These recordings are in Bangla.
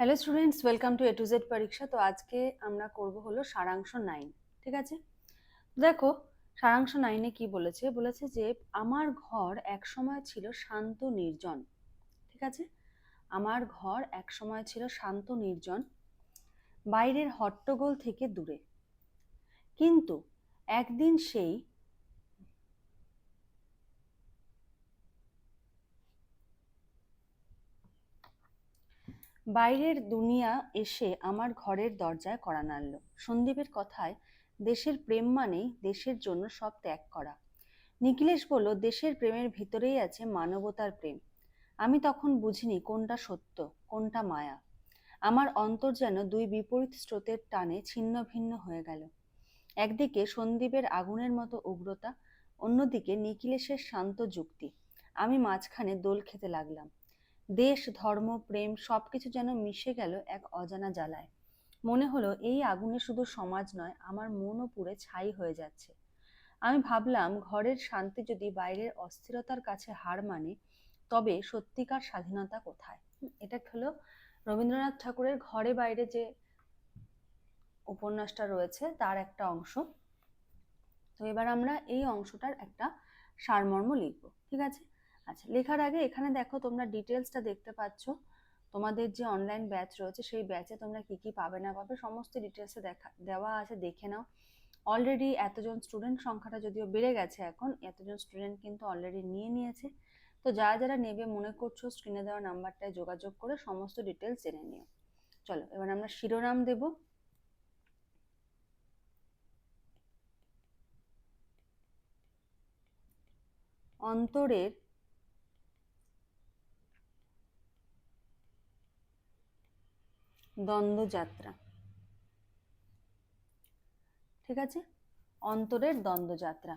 Hello students welcome to A to Z পরীক্ষা তো আজকে আমরা করব হলো সারাংশ নাইন ঠিক আছে? দেখো, সারাংশ নাইনে কি বলেছে? বলেছে যে আমার ঘর এক সময় ছিল শান্ত নির্জন, ঠিক আছে? আমার ঘর এক সময় ছিল শান্ত নির্জন, বাইরের হট্টগোল থেকে দূরে। কিন্তু একদিন সেই বাইরের দুনিয়া এসে আমার ঘরের দরজায় কড়া নাড়ল। সন্দীপের কথায়, দেশের প্রেম মানেই দেশের জন্য সব ত্যাগ করা। নিখিলেশ বলল, দেশের প্রেমের ভিতরেই আছে মানবতার প্রেম। আমি তখন বুঝিনি কোনটা সত্য, কোনটা মায়া। আমার অন্তর যেন দুই বিপরীত স্রোতের টানে ছিন্ন ভিন্ন হয়ে গেল। একদিকে সন্দীপের আগুনের মতো উগ্রতা, অন্যদিকে নিখিলেশের শান্ত যুক্তি। আমি মাঝখানে দোল খেতে লাগলাম। দেশ, ধর্ম, প্রেম সবকিছু যেন মিশে গেল এক অজানা জ্বালায়। মনে হলো, এই আগুনে শুধু সমাজ নয়, আমার মনও পুড়ে ছাই হয়ে যাচ্ছে। আমি ভাবলাম, ঘরের শান্তি যদি বাইরের অস্থিরতার কাছে হার মানে তবে সত্যিকার স্বাধীনতা কোথায়? এটা হলো রবীন্দ্রনাথ ঠাকুরের ঘরে বাইরে যে উপন্যাসটা রয়েছে, তার একটা অংশ। তো এবার আমরা এই অংশটার একটা সারমর্ম লিখব, ঠিক আছে? আচ্ছা লেখার আগে এখানে দেখো তোমরা ডিটেলসটা দেখতে পাচ্ছ। তোমাদের যে অনলাইন ব্যাচ রয়েছে, সেই ব্যাচে তোমরা কি কি পাবে না পাবে, সমস্ত ডিটেলসে দেখা, দেওয়া আছে, দেখে নাও। অলরেডি এতজন স্টুডেন্ট সংখ্যাটা যদিও বেড়ে গেছে এখন, এতজন স্টুডেন্ট কিন্তু অলরেডি নিয়ে নিয়েছে। তো যারা যারা নেবে, মনে করছ স্ক্রিনে দেওয়া নাম্বারটায় যোগাযোগ করে সমস্ত ডিটেলস জেনে নিও। চলো, এবার আমরা শিরোনাম দেব। অন্তরের দ্বন্দ্বযাত্রা। ঠিক আছে? অন্তরের দ্বন্দ্বযাত্রা।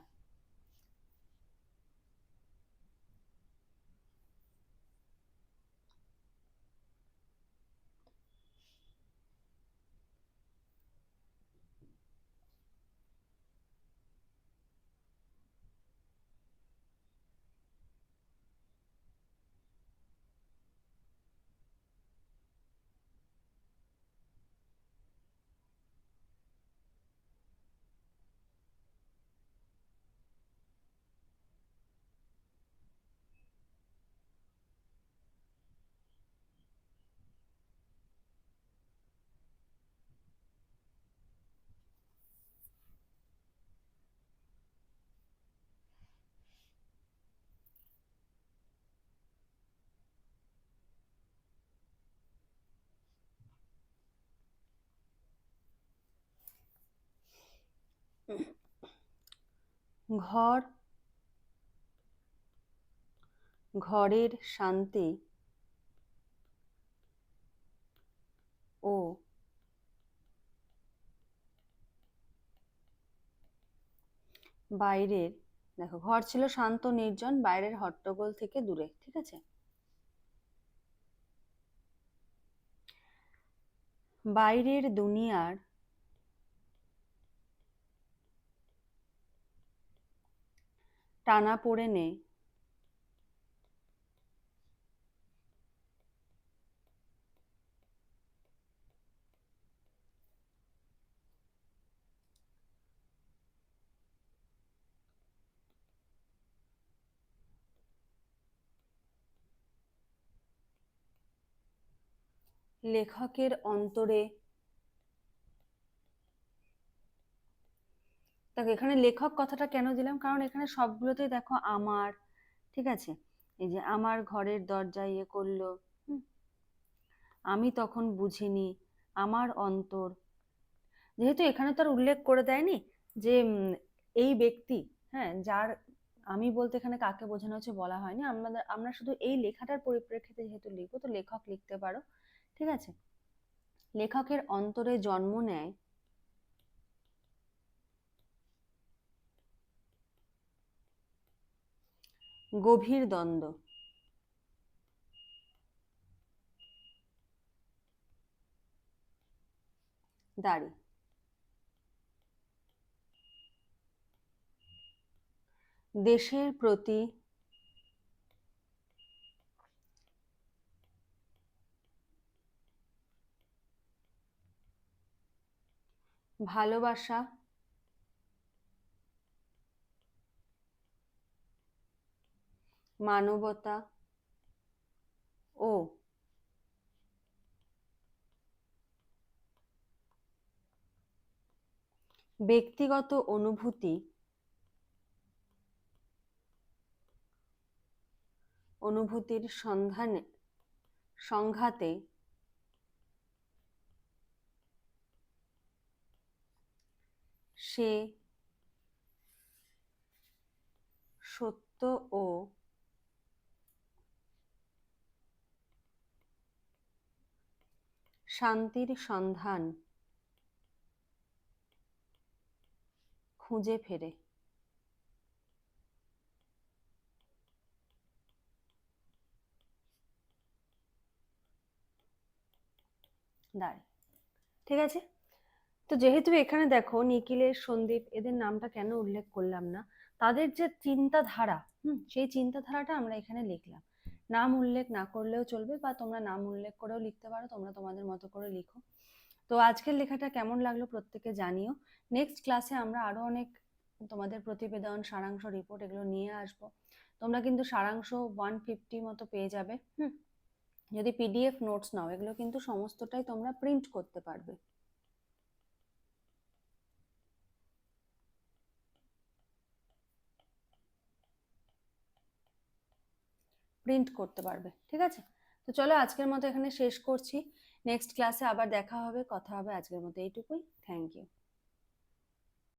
ঘর, ঘরের শান্তি ও বাইরের, দেখো ঘর ছিল শান্ত, নির্জন, বাইরের হট্টগোল থেকে দূরে, ঠিক আছে? বাইরের দুনিয়ার টানা পড়েনে লেখকের অন্তরে দেখো, এখানে লেখক কথাটা কেন দিলাম? কারণ এখানে সবগুলোতেই দেখো আমার, ঠিক আছে? এই যে আমার ঘরের দরজা ইয়ে করল আমি তখন বুঝিনি, আমার অন্তর। যেহেতু এখানে তো আর উল্লেখ করে দেয়নি যে এই ব্যক্তি হ্যাঁ যার, আমি বলতে এখানে কাকে বোঝানো হচ্ছে বলা হয়নি। আমরা আমরা শুধু এই লেখাটার পরিপ্রেক্ষিতে যেহেতু লিখব, তো লেখক লিখতে পারো, ঠিক আছে? লেখকের অন্তরে জন্ম নেয় গভীর দ্বন্দ্ব। দাড়ি। দেশের প্রতি ভালোবাসা মানবতা। ও। ব্যক্তিগত অনুভূতি। অনুভূতির সন্ধানে সংঘাতে। সে সত্য ও শান্তির সন্ধান খুঁজে ফেরে। ঠিক আছে? তো যেহেতু এখানে দেখো নিখিলের সন্দীপ, এদের নামটা কেন উল্লেখ করলাম না, তাদের যে চিন্তাধারা, হুম, সেই চিন্তাধারাটা আমরা এখানে লিখলাম। নাম উল্লেখ না করলেও চলবে বা তোমরা নাম উল্লেখ করেও লিখতে পারো, তোমরা তোমাদের মতো করে লিখো। তো আজকের লেখাটা কেমন লাগল প্রত্যেকে জানিও। নেক্সট ক্লাসে আমরা আরও অনেক তোমাদের প্রতিবেদন, সারাংশ রিপোর্ট এগুলো নিয়ে আসব। তোমরা কিন্তু সারাংশ ওয়ান ফিফটি মতো পেয়ে যাবে, হুম? যদি পিডিএফ নোটস নাও, এগুলো কিন্তু সমস্তটাই তোমরা প্রিন্ট করতে পারবে। প্রিন্ট করতে পারবে, ঠিক আছে? তো চলো আজকের মতো এখানে শেষ করছি। নেক্সট ক্লাসে আবার দেখা হবে, কথা হবে আজকের মতো। এইটুকুই। Thank you